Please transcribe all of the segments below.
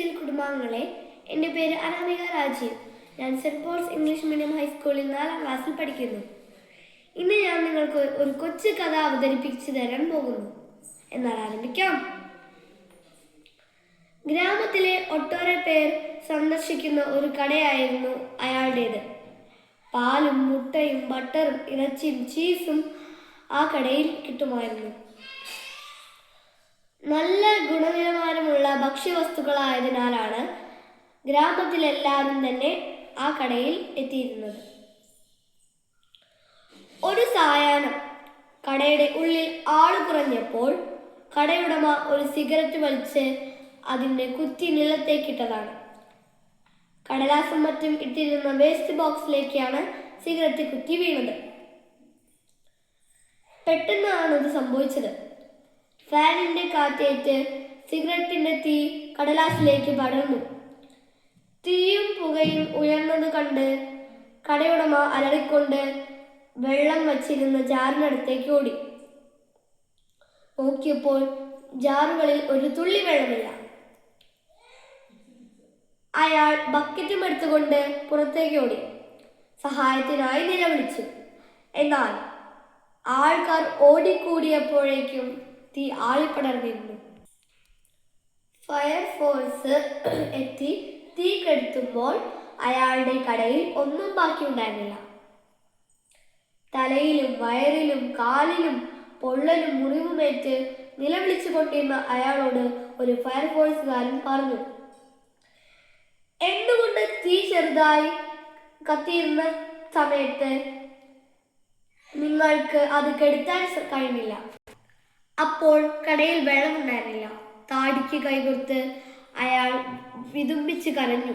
S കുടുംബാംഗങ്ങളെ. എന്റെ പേര് അനാമിക രാജീവ്. ഞാൻ സെന്റ് പോൾസ് ഇംഗ്ലീഷ് മീഡിയം ഹൈസ്കൂളിൽ നാലാം ക്ലാസ്സിൽ പഠിക്കുന്നു. ഇന്ന് ഞാൻ നിങ്ങൾക്ക് ഒരു കൊച്ചു കഥ അവതരിപ്പിച്ചു തരാൻ പോകുന്നു. എന്നാൽ ആരംഭിക്കാം. ഗ്രാമത്തിലെ ഒട്ടേറെ പേർ സന്ദർശിക്കുന്ന ഒരു കടയായിരുന്നു അയാളുടേത്. പാലും മുട്ടയും ബട്ടറും ഇറച്ചിയും ചീസും ആ കടയിൽ കിട്ടുമായിരുന്നു. ഭക്ഷ്യവസ്തുക്കളായതിനാലാണ് ഗ്രാമത്തിലെല്ലാവരും തന്നെ ആ കടയിൽ എത്തിയിരുന്നത്. ഒരു സായാഹ്നം കടയുടെ ഉള്ളിൽ ആൾ കുറഞ്ഞപ്പോൾ കടയുടമ ഒരു സിഗരറ്റ് വലിച്ച് അതിന്റെ കുറ്റി നിലത്തേക്കിട്ടതാണ് കടലാസും മറ്റും ഇട്ടിരുന്ന വേസ്റ്റ് ബോക്സിലേക്കാണ് സിഗരറ്റ് കുറ്റി വീണത്. പെട്ടെന്നാണ് ഇത് സംഭവിച്ചത്. ഫാനിന്റെ കാറ്റേറ്റ് സിഗരറ്റിന്റെ തീ കടലാസിലേക്ക് പടർന്നു. തീയും പുകയും ഉയർന്നത് കണ്ട് കടയുടമ അലറിക്കൊണ്ട് വെള്ളം വച്ചിരുന്ന ജാറിനടുത്തേക്ക് ഓടി. നോക്കിയപ്പോൾ ജാറുകളിൽ ഒരു തുള്ളി വെള്ളമില്ല. അയാൾ ബക്കറ്റും എടുത്തുകൊണ്ട് പുറത്തേക്ക് ഓടി. സഹായത്തിനായി നിലവിളിച്ചു. എന്നാൽ ആൾക്കാർ ഓടിക്കൂടിയപ്പോഴേക്കും തീ ആളിപ്പടർന്നിരുന്നു. ഫയർഫോഴ്സ് എത്തി തീ കെടുത്തുമ്പോൾ അയാളുടെ കടയിൽ ഒന്നും ബാക്കിയുണ്ടായിരുന്നില്ല തലയിലും വയറിലും കാലിലും പൊള്ളലും മുറിവുമേറ്റ് നിലവിളിച്ചു കൊണ്ടിരുന്ന അയാളോട് ഒരു ഫയർ ഫയർഫോഴ്സുകാരൻ പറഞ്ഞു എന്തുകൊണ്ട് തീ ചെറുതായി കത്തിയിരുന്ന സമയത്ത് നിങ്ങൾക്ക് അത് കെടുത്താൻ കഴിഞ്ഞില്ല? അപ്പോൾ കടയിൽ വെള്ളമുണ്ടായിരുന്നില്ല. താടിക്ക് കൈകൊടുത്ത് അയാൾ വിതുമ്പിച്ച് കരഞ്ഞു.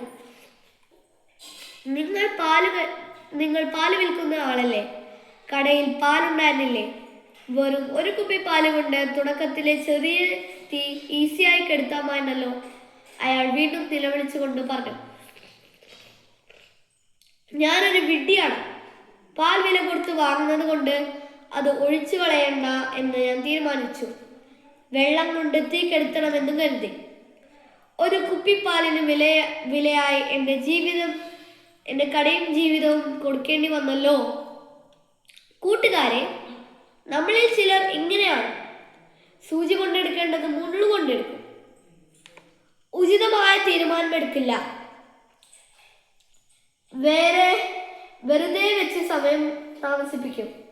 നിങ്ങൾ പാൽ നിങ്ങൾ പാൽ വിൽക്കുന്ന ആളല്ലേ? കടയിൽ പാലുണ്ടായിരുന്നില്ലേ? വെറും ഒരു കുപ്പി പാൽ കൊണ്ട് തുടക്കത്തിലെ ചെറിയ തീ ഈസിയായി കെടുത്താമായിരുന്നല്ലോ അയാൾ വീണ്ടും നിലവിളിച്ചുകൊണ്ട് പറഞ്ഞു. ഞാനൊരു വിഡ്ഢിയാണ്. പാൽ വില കൊടുത്ത് വാങ്ങുന്നത് കൊണ്ട് അത് ഒഴിച്ചു കളയണ്ട എന്ന് ഞാൻ തീരുമാനിച്ചു. വെള്ളം കൊണ്ട് തീ കെടുത്തണമെന്ന് കരുതി. ഒരു കുപ്പിപ്പാലിന് വില വിലയായി എന്റെ ജീവിതം എന്റെ കടയും ജീവിതവും കൊടുക്കേണ്ടി വന്നല്ലോ. കൂട്ടുകാരെ നമ്മളിൽ ചിലർ ഇങ്ങനെയാണ്. സൂചി കൊണ്ടെടുക്കേണ്ടത് മുള്ളു കൊണ്ടെടുക്കും. ഉചിതമായ തീരുമാനമെടുക്കില്ല. വേറെ വെറുതെ വെച്ച് സമയം താമസിപ്പിക്കും.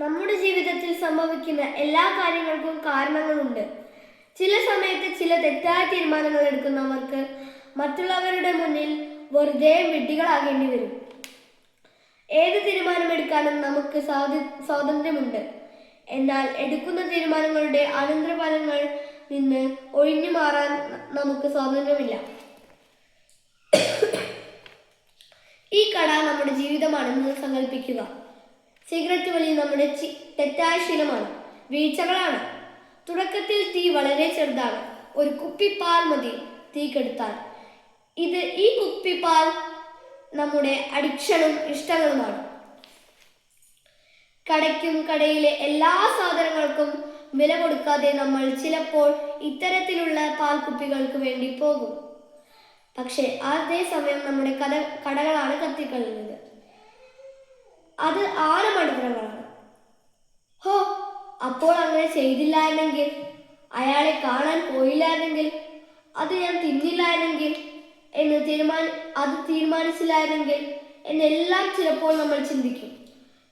നമ്മുടെ ജീവിതത്തിൽ സംഭവിക്കുന്ന എല്ലാ കാര്യങ്ങൾക്കും കാരണങ്ങളുണ്ട്. ചില സമയത്ത് ചില തെറ്റായ തീരുമാനങ്ങൾ എടുക്കുന്നവർക്ക് മറ്റുള്ളവരുടെ മുന്നിൽ വെറുതെ വിഡ്ഢികളാകേണ്ടി വരും. ഏത് തീരുമാനമെടുക്കാനും നമുക്ക് സ്വാതി സ്വാതന്ത്ര്യമുണ്ട്. എന്നാൽ എടുക്കുന്ന തീരുമാനങ്ങളുടെ അനന്തരഫലങ്ങൾ നിന്ന് ഒഴിഞ്ഞു മാറാൻ നമുക്ക് സ്വാതന്ത്ര്യമില്ല. ഈ കട നമ്മുടെ ജീവിതമാണെന്ന് സങ്കല്പിക്കുക സിഗരറ്റ് വലി നമ്മുടെ തെറ്റായ ശീലമാണ്. വീഴ്ചകളാണ്. തുടക്കത്തിൽ തീ വളരെ ചെറുതാണ്. ഒരു കുപ്പി പാൽ മതി തീ കെടുത്താൻ. ഇത് ഈ കുപ്പി പാൽ നമ്മുടെ അഡിക്ഷനും ഇഷ്ടങ്ങളുമാണ്. കടയ്ക്കും കടയിലെ എല്ലാ സാധനങ്ങൾക്കും വില കൊടുക്കാതെ നമ്മൾ ചിലപ്പോൾ ഇത്തരത്തിലുള്ള പാൽ കുപ്പികൾക്ക് വേണ്ടി പോകും. പക്ഷേ അതേസമയം നമ്മുടെ കട കടകളാണ് കത്തിക്കളയുന്നത് അത് ആനമണിതരങ്ങളാണ് ഹോ അപ്പോൾ അങ്ങനെ ചെയ്തില്ലായിരുന്നെങ്കിൽ അയാളെ കാണാൻ പോയില്ലായിരുന്നെങ്കിൽ അത് ഞാൻ തിന്നില്ലായിരുന്നെങ്കിൽ എന്ന് തീരുമാന അത് തീരുമാനിച്ചില്ലായിരുന്നെങ്കിൽ എന്നെല്ലാം ചിലപ്പോൾ നമ്മൾ ചിന്തിക്കും.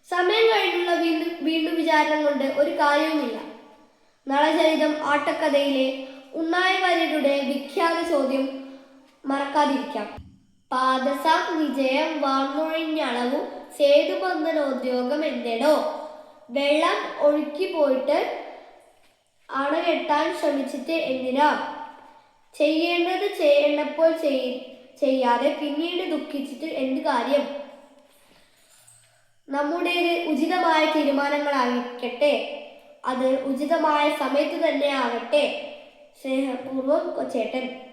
സമയം കഴിഞ്ഞുള്ള വീണ്ടും വീണ്ടും വിചാരം കൊണ്ട് ഒരു കാര്യവുമില്ല. നളചരിതം ആട്ടക്കഥയിലെ ഉണ്ണായവാര്യരുടെ വിഖ്യാത ചോദ്യം മറക്കാതിരിക്കാം. പാദസം വിജയം വാങ്ങൊഴിഞ്ഞളവും ഉദ്യോഗം എന്തെടോ? വെള്ളം ഒഴുക്കി പോയിട്ട് അണകെട്ടാൻ ശ്രമിച്ചിട്ട് എന്തിനാ? ചെയ്യേണ്ടത് ചെയ്യേണ്ടപ്പോൾ ചെയ് ചെയ്യാതെ പിന്നീട് ദുഃഖിച്ചിട്ട് എന്ത് കാര്യം? നമ്മുടെ ഉചിതമായ തീരുമാനങ്ങളായിരിക്കട്ടെ അത് ഉചിതമായ സമയത്ത് തന്നെ ആകട്ടെ. സ്നേഹപൂർവം കൊച്ചേട്ടൻ.